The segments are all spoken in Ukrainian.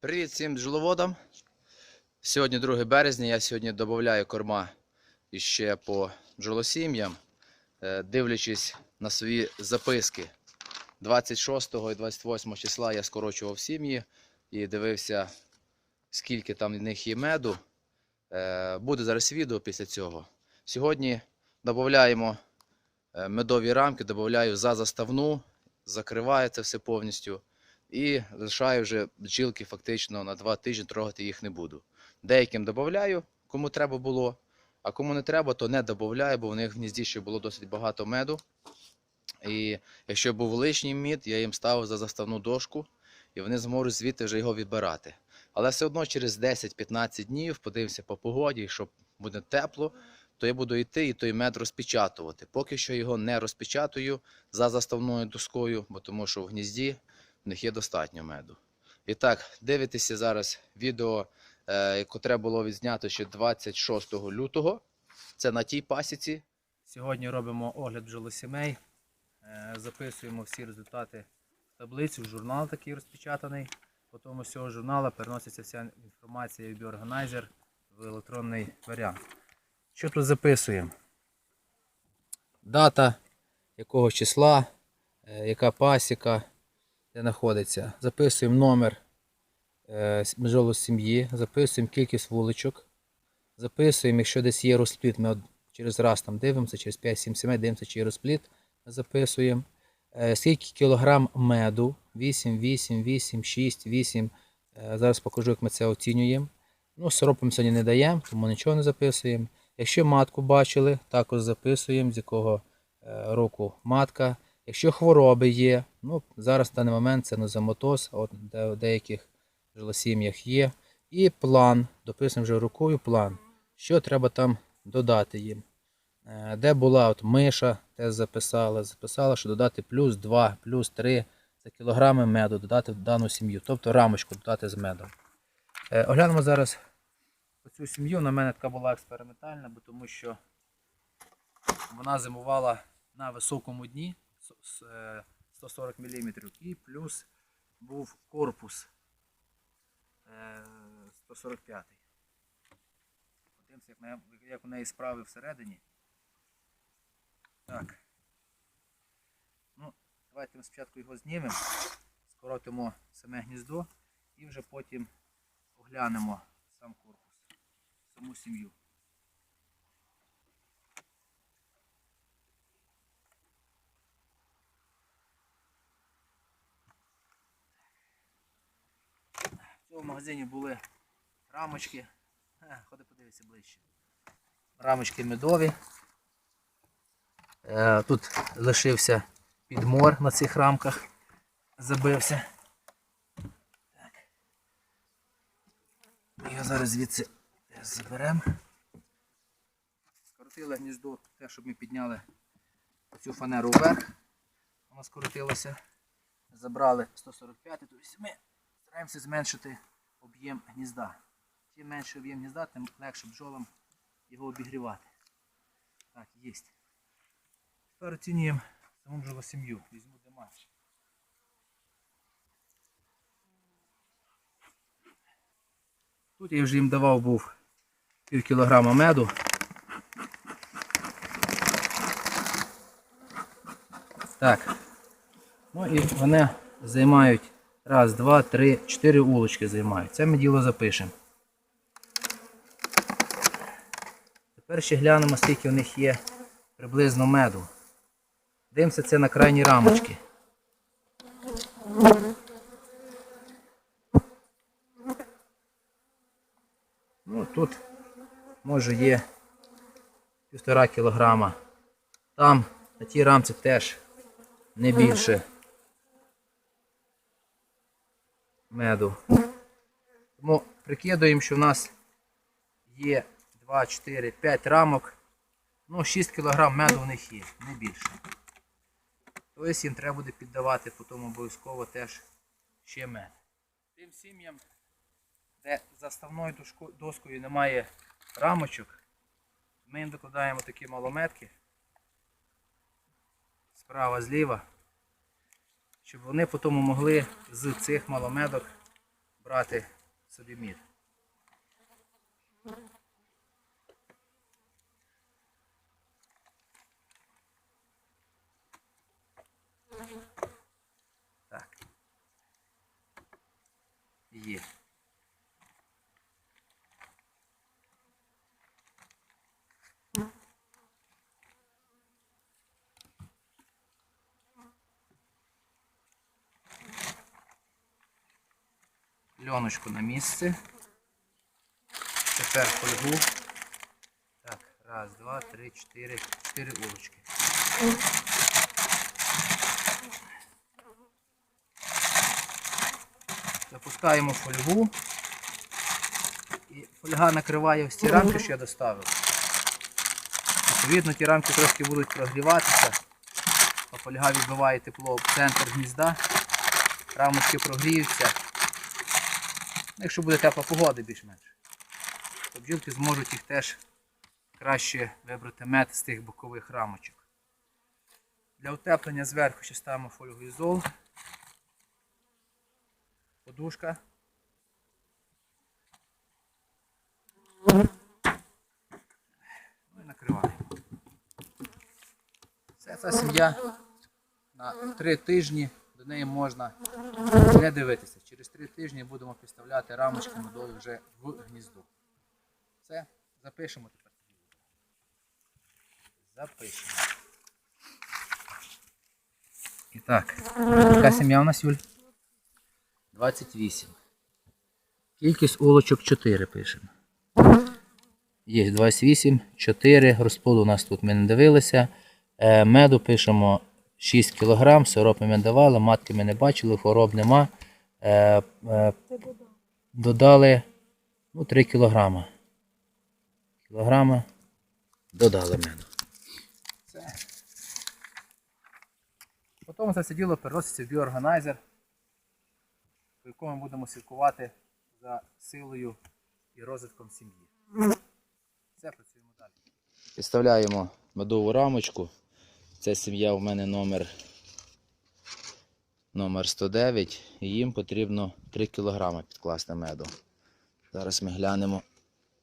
Привіт всім бджоловодам. Сьогодні 2 березня. Я сьогодні додаю корма іще по бджолосім'ям, Е, дивлячись на свої записки. 26 і 28 числа я скорочував сім'ї і дивився, скільки там в них є меду. Е, Буде зараз відео після цього. Сьогодні додаємо е, медові рамки, додаю за заставну, закриваю це все повністю. І лишаю вже бджілки фактично на 2 тижні, трогати їх не буду. Деяким додаю, кому треба було, а кому не треба, то не додаю, бо в них в гнізді ще було досить багато меду. І якщо був лишній мід, я їм ставив за заставну дошку, і вони зможуть звідти вже його відбирати. Але все одно через 10-15 днів подивимося по погоді, якщо буде тепло, то я буду йти і той мед розпечатувати. Поки що його не розпечатую за заставною доскою, бо тому що в гнізді в них є достатньо меду. І так, дивитеся зараз відео, е, котре було відзнято ще 26 лютого. Це на тій пасіці. Сьогодні робимо огляд бджолосімей. Е, Записуємо всі результати в таблицю, в журнал такий розпечатаний. Потім з цього журналу переноситься вся інформація в біорганайзер в електронний варіант. Що тут записуємо? Дата, якого числа, е, яка пасіка, де знаходиться. Записуємо номер бджолу сім'ї, записуємо кількість вуличок, записуємо, якщо десь є розпліт, ми через раз там дивимося, через 5-7 сімей дивимося, чи є розпліт, записуємо. Е, Скільки кілограм меду? 8, 8, 8, 6, 8. Е, Зараз покажу, як ми це оцінюємо. Ну, сиропом сьогодні не даємо, тому нічого не записуємо. Якщо матку бачили, також записуємо, з якого е, року матка. Якщо хвороби є, ну зараз в даний момент це нозематоз, от де в деяких жилосім'ях є. І план, дописуємо вже рукою план, що треба там додати їм. Е, Де була от миша, те записала, записала, що додати плюс 2, плюс 3 за кілограми меду додати в дану сім'ю, тобто рамочку додати з медом. Е, Оглянемо зараз цю сім'ю. На мене така була експериментальна, бо тому що вона зимувала на високому дні 140 мм і плюс був корпус е, 145. Подивимося, як, як у неї справи всередині. Так. Ну, давайте ми спочатку його знімемо, скоротимо саме гніздо і вже потім оглянемо сам корпус, саму сім'ю. В магазині були рамочки. Е, Ходи подивися ближче. Рамочки медові. Е, Тут лишився підмор на цих рамках. Забився. Так. Його зараз звідси заберемо. Скоротили гніздо, те, щоб ми підняли цю фанеру вверх. Воно скоротилося. Забрали 145, тобто ми стараємося зменшити об'єм гнізда. Чим менше об'єм гнізда, тим легше бджолам його обігрівати. Так, є. Тепер оцінюємо саму бджолосім'ю. Візьму демаш. Тут я вже їм давав був пів кілограма меду. Так. Ну і вони займають раз, два, три, чотири улочки займають. Це ми діло запишемо. Тепер ще глянемо, скільки в них є приблизно меду. Дивимося це на крайні рамочки. Ну, тут може є півтора кілограма. Там на тій рамці теж не більше меду. Тому прикидуємо, що в нас є 2, 4, 5 рамок. Ну, 6 кг меду в них є, не більше. Тобто їм треба буде піддавати потім обов'язково теж ще мед. Тим сім'ям, де заставною доскою немає рамочок, ми їм докладаємо такі малометки. Справа, зліва, щоб вони потім могли з цих маломедок брати собі мід. Так. Є. Льоночку на місце. Тепер фольгу. Так, раз, два, три, чотири, чотири улочки. Запускаємо фольгу. І фольга накриває ці рамки, що я доставив. Відповідно, ті рамки трошки будуть прогріватися, а фольга відбиває тепло в центр гнізда. Рамочки прогріються. Якщо буде тепла погода більш-менш, то бджілки зможуть їх теж краще вибрати мед з тих бокових рамочок. Для утеплення зверху ще ставимо фольгоізол, подушка. Ну і накриваємо. Це ця сім'я на три тижні до неї можна не дивитися. Три тижні будемо підставляти рамочки медові вже в гніздо. Все, запишемо тепер. Запишемо. І так, яка сім'я у нас, Юль? 28. Кількість улочок 4 пишемо. Є 28, 4. Розплоду у нас тут ми не дивилися. Е, Меду пишемо 6 кг, сиропи ми давали, матки ми не бачили, хвороб нема. Е, е, Додали ну, 3 кг. Кілограма додали меду. Це. Потім це все діло переноситься в біоорганайзер, по якому ми будемо слідкувати за силою і розвитком сім'ї. Все, працюємо далі. Підставляємо медову рамочку. Це сім'я у мене номер, номер 109. І їм потрібно 3 кг підкласти меду. Зараз ми глянемо,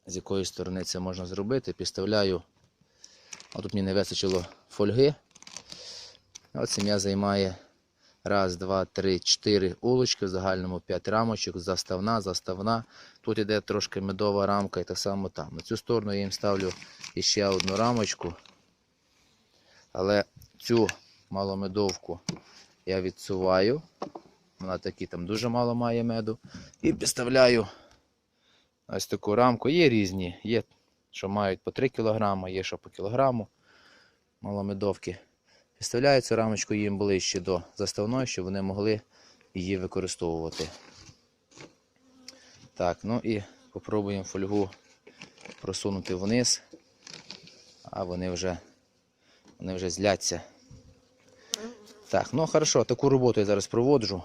з якої сторони це можна зробити. Підставляю. От тут мені не вистачило фольги. От сім'я займає раз, два, три, чотири улочки, в загальному 5 рамочок, заставна, заставна. Тут іде трошки медова рамка і так само там. На цю сторону я їм ставлю іще одну рамочку. Але цю маломедовку я відсуваю. Вона такі там дуже мало має меду. І підставляю ось таку рамку. Є різні. Є, що мають по 3 кг, є що по кілограму маломедовки. Підставляю цю рамочку їм ближче до заставної, щоб вони могли її використовувати. Так, ну і попробуємо фольгу просунути вниз, а вони вже, вони вже зляться. Так, ну хорошо, таку роботу я зараз проводжу.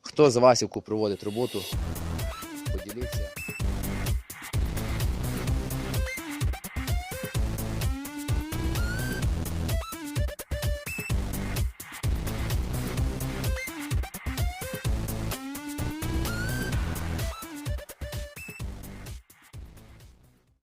Хто з Васівку проводить роботу, поділіться.